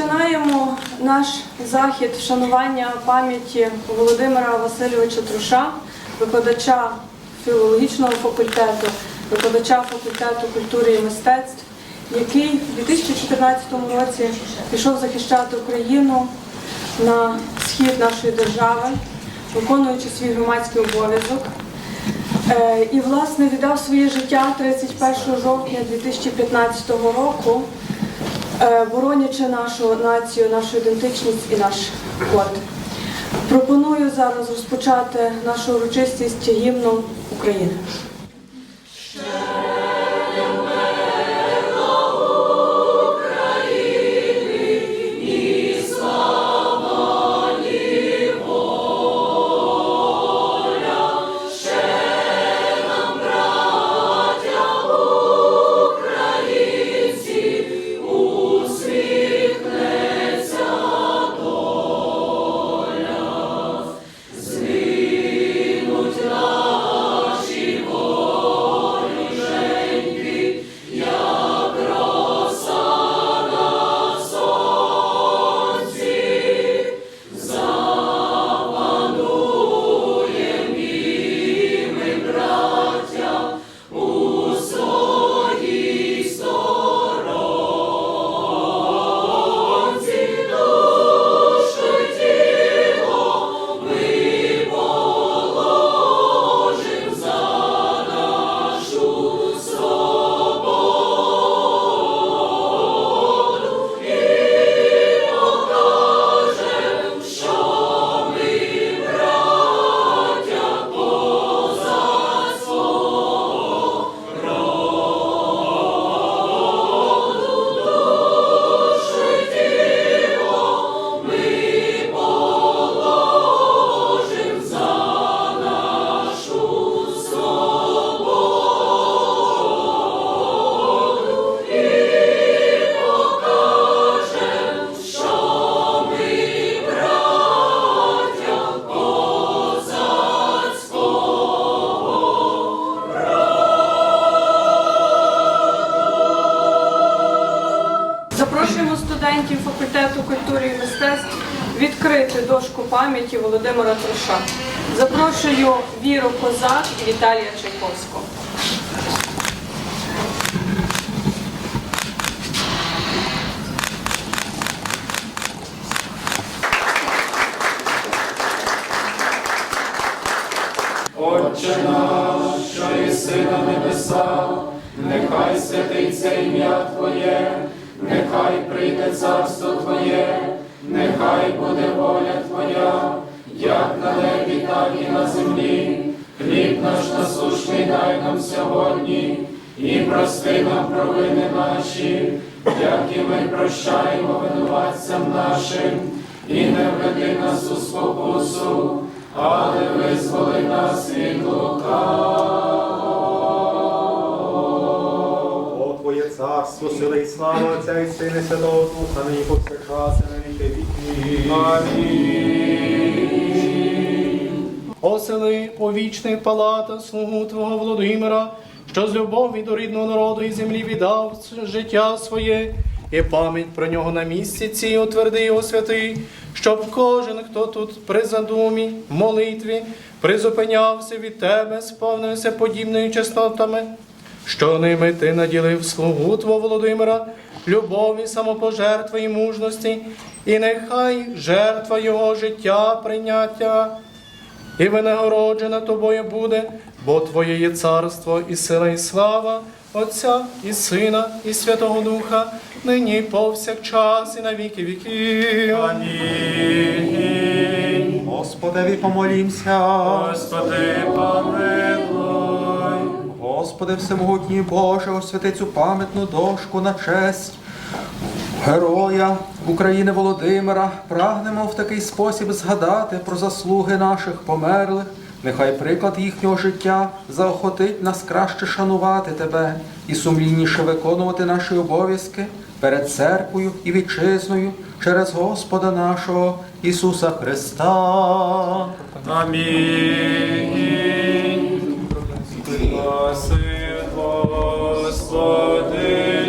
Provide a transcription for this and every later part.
Розпочинаємо наш захід вшанування пам'яті Володимира Васильовича Труша, викладача філологічного факультету, викладача факультету культури і мистецтв, який у 2014 році пішов захищати Україну на схід нашої держави, виконуючи свій громадський обов'язок. Е, І, власне, віддав своє життя 31 жовтня 2015 року, боронячи нашу націю, нашу ідентичність і наш код. Пропоную зараз розпочати нашу урочистість гімном України. Володимира Труша. Запрошую Віру Козак і Віталія Чайковського. Отче наш, що єси на небесах, нехай святиться ім'я Твоє, нехай прийде царство Твоє, нехай буде воля дай нам сьогодні, і прости нам провини наші, як і ми прощаємо винуватцям нашим, і не введи нас у спокусу, але визволи нас від О, Твоє царство, сила і слава Отця і Сина і Святого Духа, нині повсякчас і на віки віки. Осели у вічних палатах слугу Твого Володимира, що з любові до рідного народу і землі віддав життя своє, і пам'ять про нього на місці цій утверди його святий, щоб кожен, хто тут при задумі, молитві, призупинявся від Тебе, сповнився подібними чеснотами, що ними ти наділив слугу Твого Володимира, любові, самопожертви і мужності, і нехай жертва Його життя прийняття і винагороджена тобою буде, бо Твоє є царство і сила, і слава Отця і Сина, і Святого Духа, нині повсякчас, і на віки віків. Амінь. Господеві помолімся. Господи, помилуй. Господи, всемогутній Боже, освяти цю пам'ятну дошку на честь. Героя України Володимира прагнемо в такий спосіб згадати про заслуги наших померлих. Нехай приклад їхнього життя заохотить нас краще шанувати тебе і сумлінніше виконувати наші обов'язки перед церквою і вітчизною через Господа нашого Ісуса Христа. Амінь. Господи,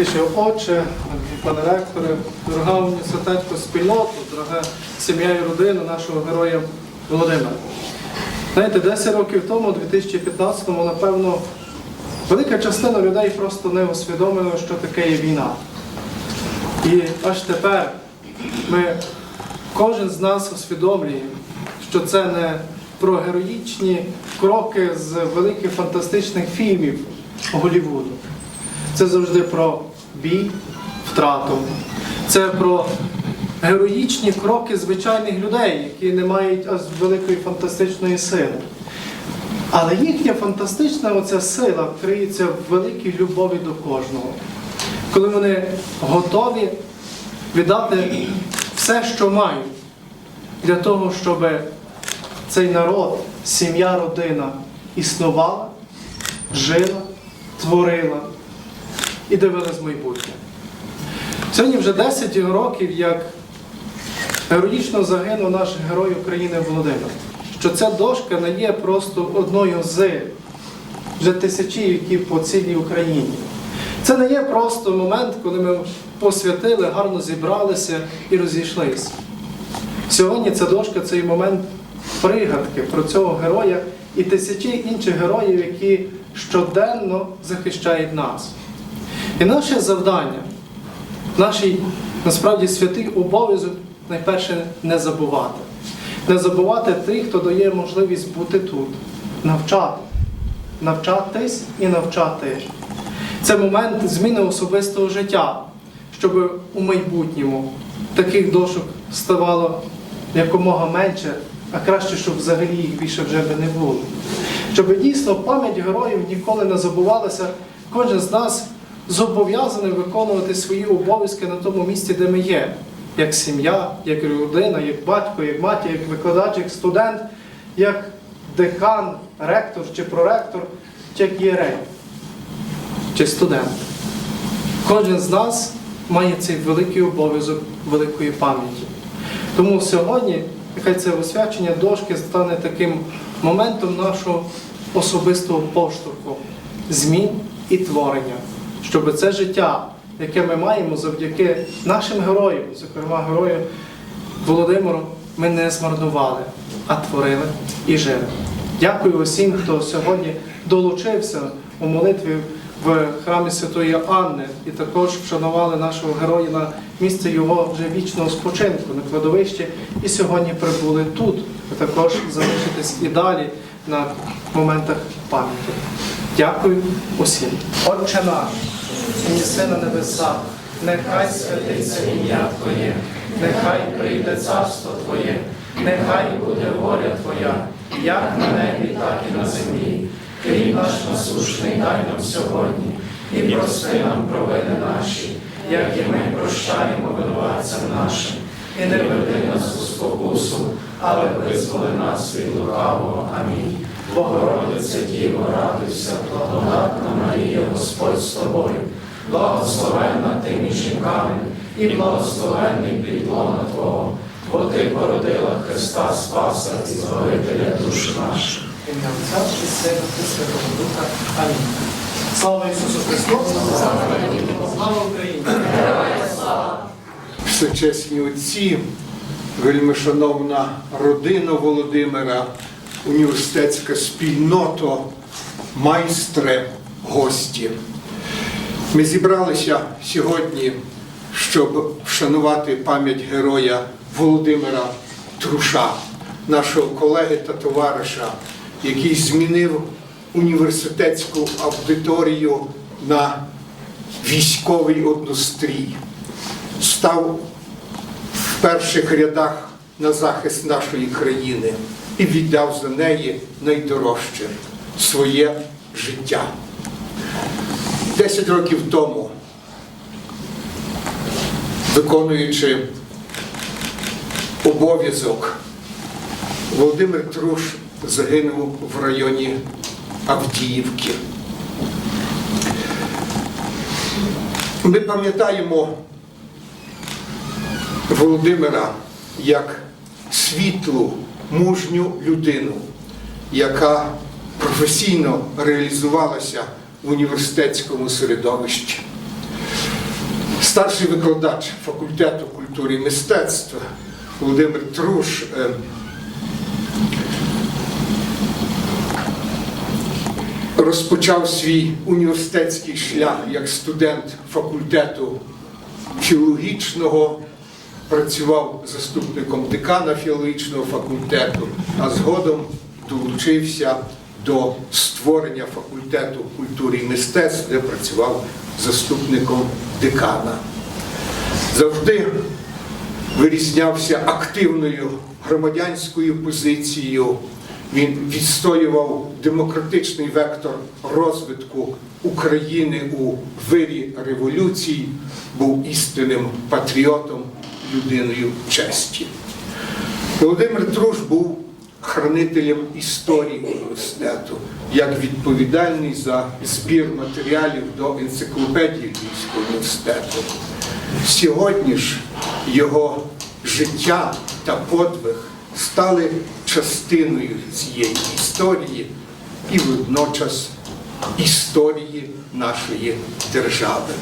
Святіший Отче, пане ректоре, дорога університетська спільнота, дорога сім'я і родина нашого героя Володимира. Знаєте, 10 років тому, у 2015-му, напевно, велика частина людей просто не усвідомила, що таке є війна. І аж тепер ми, кожен з нас усвідомлює, що це не про героїчні кроки з великих фантастичних фільмів Голлівуду. Це завжди про бій, втрату. Це про героїчні кроки звичайних людей, які не мають аж великої фантастичної сили. Але їхня фантастична оця сила криється в великій любові до кожного. Коли вони готові віддати все, що мають, для того, щоб цей народ, сім'я, родина існувала, жила, творила і дивилась майбутнє. Сьогодні вже 10 років, як героїчно загинув наш герой України Володимир. Що ця дошка не є просто одною з вже тисячівків по цілій Україні. Це не є просто момент, коли ми посвятили, гарно зібралися і розійшлися. Сьогодні ця дошка це і момент пригадки про цього героя і тисячі інших героїв, які щоденно захищають нас. І наше завдання, наш насправді святий обов'язок найперше не забувати. Не забувати тих, хто дає можливість бути тут, навчати, навчатись і навчати. Це момент зміни особистого життя, щоб у майбутньому таких дошок ставало якомога менше, а краще, щоб взагалі їх більше вже би не було. Щоб дійсно пам'ять героїв ніколи не забувалася, кожен з нас зобов'язаний виконувати свої обов'язки на тому місці, де ми є, як сім'я, як родина, як батько, як матір, як викладач, як студент, як декан, ректор чи проректор, чи як єрей, чи студент. Кожен з нас має цей великий обов'язок великої пам'яті. Тому сьогодні, нехай це освячення дошки стане таким моментом нашого особистого поштовху, змін і творення, щоб це життя, яке ми маємо завдяки нашим героям, зокрема герою Володимиру, ми не змарнували, а творили і жили. Дякую усім, хто сьогодні долучився у молитві в храмі Святої Анни і також вшанували нашого героя на місце його вже вічного спочинку на кладовищі. І сьогодні прибули тут. Ви також залишитесь і далі на моментах пам'яті. Дякую усім. Отче наш, і єси на небесах, нехай святиться ім'я Твоє, нехай прийде царство Твоє, нехай буде воля Твоя, як на небі, так і на землі. Хліб наш насушний дай нам сьогодні, і прости нам провини наші, як і ми прощаємо винуватцям нашим. І не веди нас у спокусу, але визволи нас від лукавого. Амінь. Богородице Діво, радуйся, благодатна Марія, Господь з тобою, благословенна ти між жінками, і благословенний підлона Твого, бо ти породила Христа Спаса і Збавителя душ наших. Ім'я Отця і Сина і Святого Духа. Амінь. Слава Ісусу Христу! Слава Україні! всечесні отці, вельмишановна родина Володимира, університетська спільнота, майстри, гості. Ми зібралися сьогодні, щоб вшанувати пам'ять героя Володимира Труша, нашого колеги та товариша, який змінив університетську аудиторію на військовий однострій став в перших рядах на захист нашої країни і віддав за неї найдорожче своє життя. Десять років тому, виконуючи обов'язок. Володимир Труш загинув в районі Авдіївки. Ми пам'ятаємо Володимира як світлу, мужню людину, яка професійно реалізувалася в університетському середовищі. Старший викладач факультету культури і мистецтва Володимир Труш е, розпочав свій університетський шлях як студент факультету філологічного, працював заступником декана філологічного факультету, а згодом долучився до створення факультету культури і мистецтв, де працював заступником декана. Завжди вирізнявся активною громадянською позицією. Він відстоював демократичний вектор розвитку України у вирі революцій, був істинним патріотом, людиною честі. Володимир Труш був хранителем історії університету, як відповідальний за збір матеріалів до енциклопедії Львівського університету. Сьогодні ж його життя та подвиг стали частиною цієї історії і водночас історії нашої держави.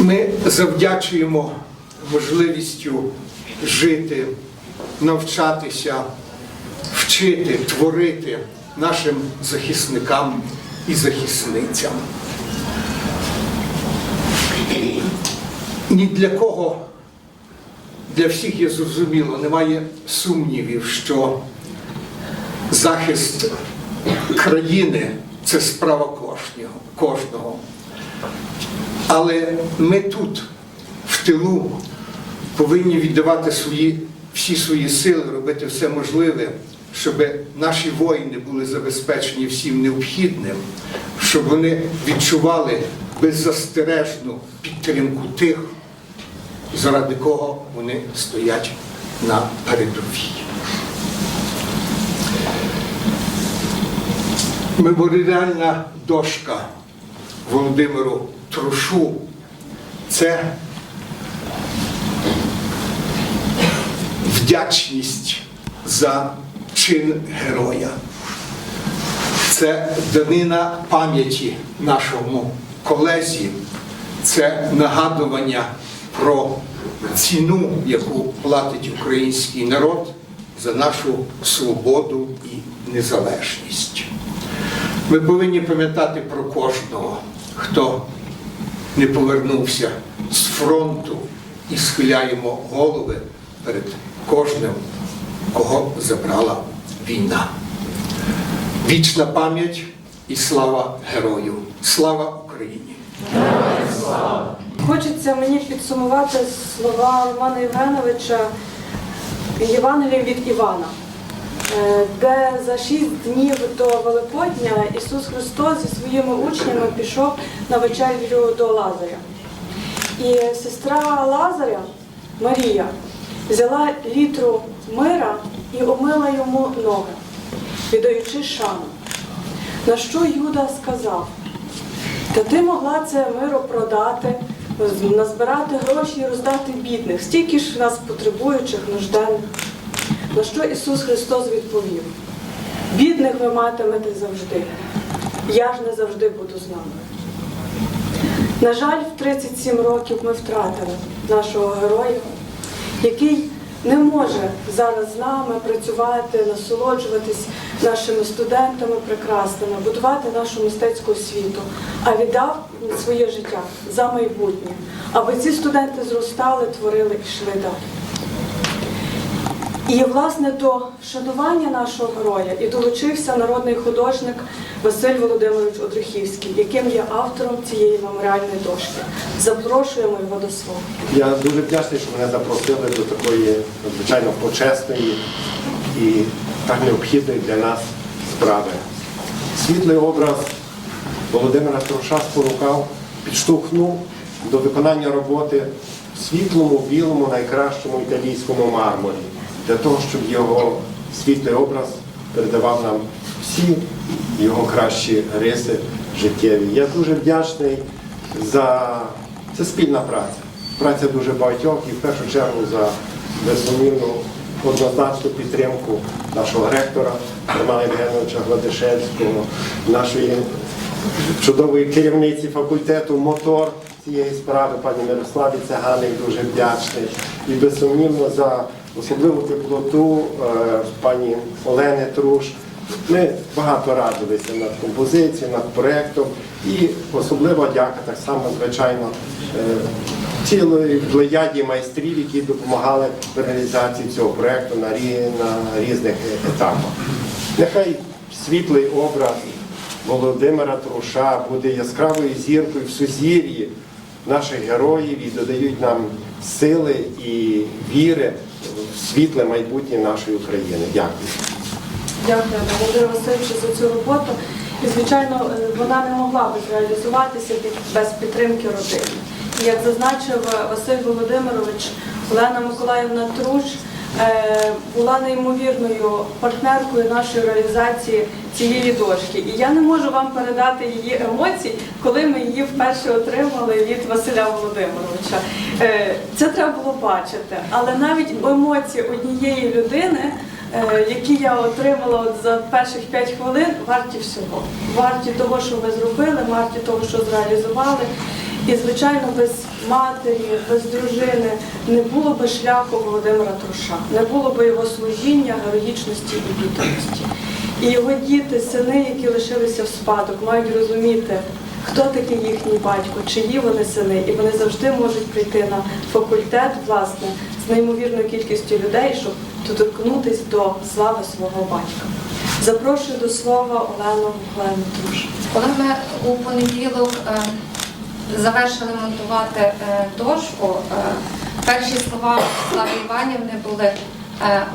Ми завдячуємо можливістю жити, навчатися, вчити, творити нашим захисникам і захисницям. Ні для кого, для всіх є зрозуміло, немає сумнівів, що захист країни це справа кожного. Але ми тут, в тилу, повинні віддавати свої, всі свої сили, робити все можливе, щоб наші воїни були забезпечені всім необхідним, щоб вони відчували беззастережну підтримку тих, заради кого вони стоять на передовій. Меморіальна дошка Володимиру Трушу це вдячність за чин героя. Це данина пам'яті нашому колезі, це нагадування про ціну, яку платить український народ за нашу свободу і незалежність. Ми повинні пам'ятати про кожного, хто не повернувся з фронту і схиляємо голови перед кожним, кого забрала війна. Вічна пам'ять і слава герою! Слава Україні! Хочеться мені підсумувати слова Романа Євгеновича Євангелія від Івана, де за шість днів до Великодня Ісус Христос зі своїми учнями пішов на вечерю до Лазаря. І сестра Лазаря, Марія, взяла літру мира і омила йому ноги, віддаючи шану. На що Юда сказав? Та ти могла це миро продати, назбирати гроші і роздати бідних, стільки ж нас потребуючих, нужденних. На що Ісус Христос відповів: бідних ви матимете завжди, я ж не завжди буду з нами. На жаль, в 37 років ми втратили нашого героя, який не може зараз з нами працювати, насолоджуватись нашими студентами прекрасними, будувати нашу мистецьку освіту, а віддав своє життя за майбутнє, аби ці студенти зростали, творили і йшли далі. І власне до шанування нашого героя і долучився народний художник Василь Володимирович Одрухівський, яким є автором цієї меморіальної дошки. Запрошуємо його до слова. Я дуже вдячний, що мене запросили до такої надзвичайно почесної і так необхідної для нас справи. Світлий образ Володимира Труша спонукав, підштовхнув до виконання роботи в світлому, білому, найкращому італійському мармурі, для того, щоб його світлий образ передавав нам всі його кращі риси життєві. Я дуже вдячний за це спільна праця. Праця дуже багатьох і в першу чергу за безсумнівну однозначну підтримку нашого ректора Романа Євгеновича Гладишевського, нашої чудової керівниці факультету мотор цієї справи, пані Мирославі Цаганик дуже вдячний. І безсумнівно за особливу теплоту е, пані Олени Труш. Ми багато радилися над композицією, над проєктом і особлива дяка так само, звичайно, е, цілої плеяді майстрів, які допомагали в реалізації цього проєкту на, різних етапах. Нехай світлий образ Володимира Труша буде яскравою зіркою в сузір'ї наших героїв і додають нам сили і віри світле майбутнє нашої України. Дякую. Дякую, Володимир Васильович, за цю роботу. І, звичайно, е, вона не могла б реалізуватися без підтримки родини. І як зазначив е, Василь Володимирович, Олена Миколаївна Труш була неймовірною партнеркою нашої реалізації цієї дошки. І я не можу вам передати її емоції, коли ми її вперше отримали від Василя Володимировича. Е, Це треба було бачити. Але навіть емоції однієї людини е, які я отримала от за перших 5 хвилин, варті всього. Варті того, що ви зробили, варті того, що зреалізували. І, звичайно, без матері, без дружини не було би шляху Володимира Труша, не було би його служіння, героїчності і відданості. І його діти, сини, які лишилися в спадок, мають розуміти, хто такий їхній батько, чиї вони сини, і вони завжди можуть прийти на факультет, власне, з неймовірною кількістю людей, щоб доторкнутися до слави свого батька. Запрошую до слова Олену Олену Труш. Коли ми у понеділок е, завершили монтувати е, дошку, е, перші слова Слави Іванівни були е,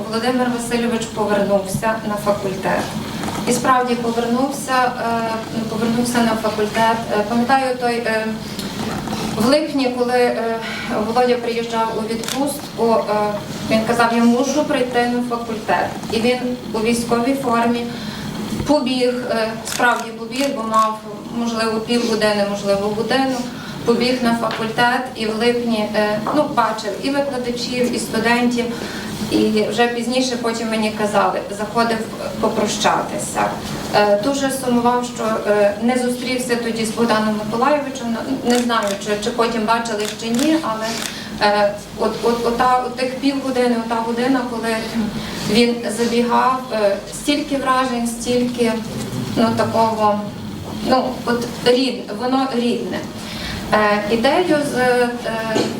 Володимир Васильович повернувся на факультет. І справді повернувся, е, повернувся на факультет. Пам'ятаю той в липні, коли Володя приїжджав у відпустку, він казав, я мушу прийти на факультет. І він у військовій формі побіг, справді побіг, бо мав можливо півгодини, можливо годину. Побіг на факультет і в липні е, ну, бачив і викладачів, і студентів. І вже пізніше потім мені казали, заходив попрощатися. Е, Дуже сумував, що е, не зустрівся тоді з Богданом Миколайовичем. Не знаю, чи, чи потім бачили чи ні, але от, от, ота, от тих півгодини, ота година, коли він забігав, стільки вражень, стільки ну, такого, ну, от рід, воно рідне. Е, Ідею з е,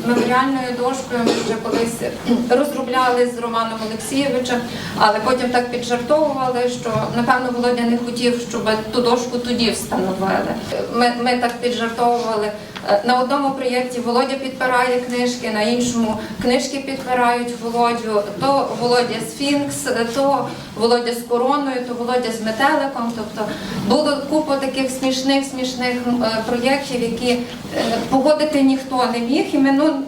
меморіальною дошкою ми вже колись розробляли з Романом Олексійовичем, але потім так піджартовували, що напевно Володя не хотів, щоб ту дошку тоді встановили. Ми, ми так піджартовували. Е, На одному проєкті Володя підпирає книжки, на іншому книжки підпирають Володю. То Володя Сфінкс, то Володя з короною, то Володя з метеликом. Тобто було купа таких смішних смішних проєктів, які погодити ніхто не міг, і ми ну,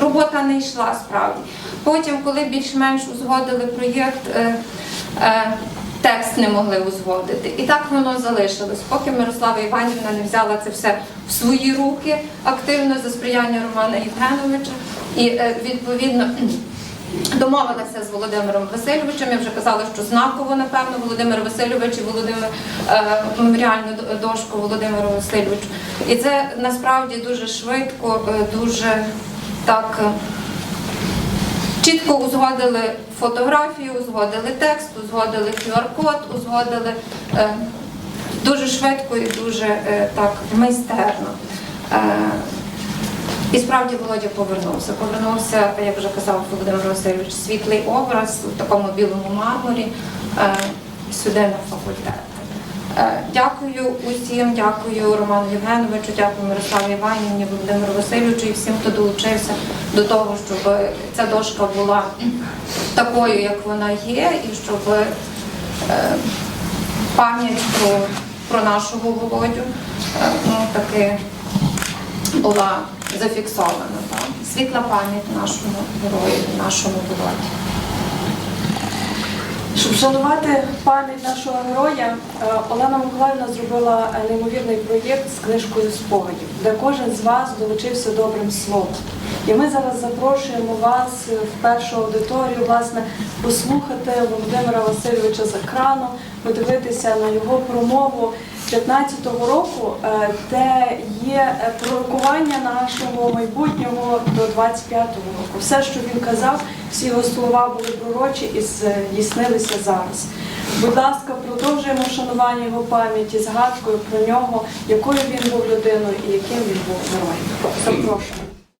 робота не йшла справді. Потім, коли більш-менш узгодили проєкт. е, е, Текст не могли узгодити. І так воно залишилось, поки Мирослава Іванівна не взяла це все в свої руки активно за сприяння Романа Євгеновича. І е, відповідно домовилася з Володимиром Васильовичем. Я вже казала, що знаково, напевно, Володимир Васильович і Володимир е, меморіальну дошку Володимиру Васильовичу. І це насправді дуже швидко, е, дуже так. е, Чітко узгодили фотографію, узгодили текст, узгодили QR-код, узгодили е, дуже швидко і дуже е, так майстерно. Е, і справді Володя повернувся. Повернувся, як вже казав Володимир Васильович, світлий образ у такому білому мармурі е, сюди на факультет. Е, Дякую усім, дякую Роману Євгеновичу, дякую Мирославі Іванівні, Володимиру Васильовичу і всім, хто долучився до того, щоб ця дошка була такою, як вона є, і щоб е, пам'ять про, про нашого Володю ну, таки була зафіксована. Так? Світла пам'ять нашому герою, нашому болоті. Щоб вшанувати пам'ять нашого героя, е, Олена Миколаївна зробила е, неймовірний проєкт з книжкою спогадів, де кожен з вас долучився добрим словом. І ми зараз запрошуємо вас в першу аудиторію, власне, послухати Володимира Васильовича з екрану, подивитися на його промову 15-го року, е, де є е, пророкування нашого майбутнього до 25-го року. Все, що він казав, всі його слова були пророчі і здійснилися зараз. Будь ласка, продовжуємо шанування його пам'яті, згадкою про нього, якою він був людиною і яким він був героєм. Запрошуємо.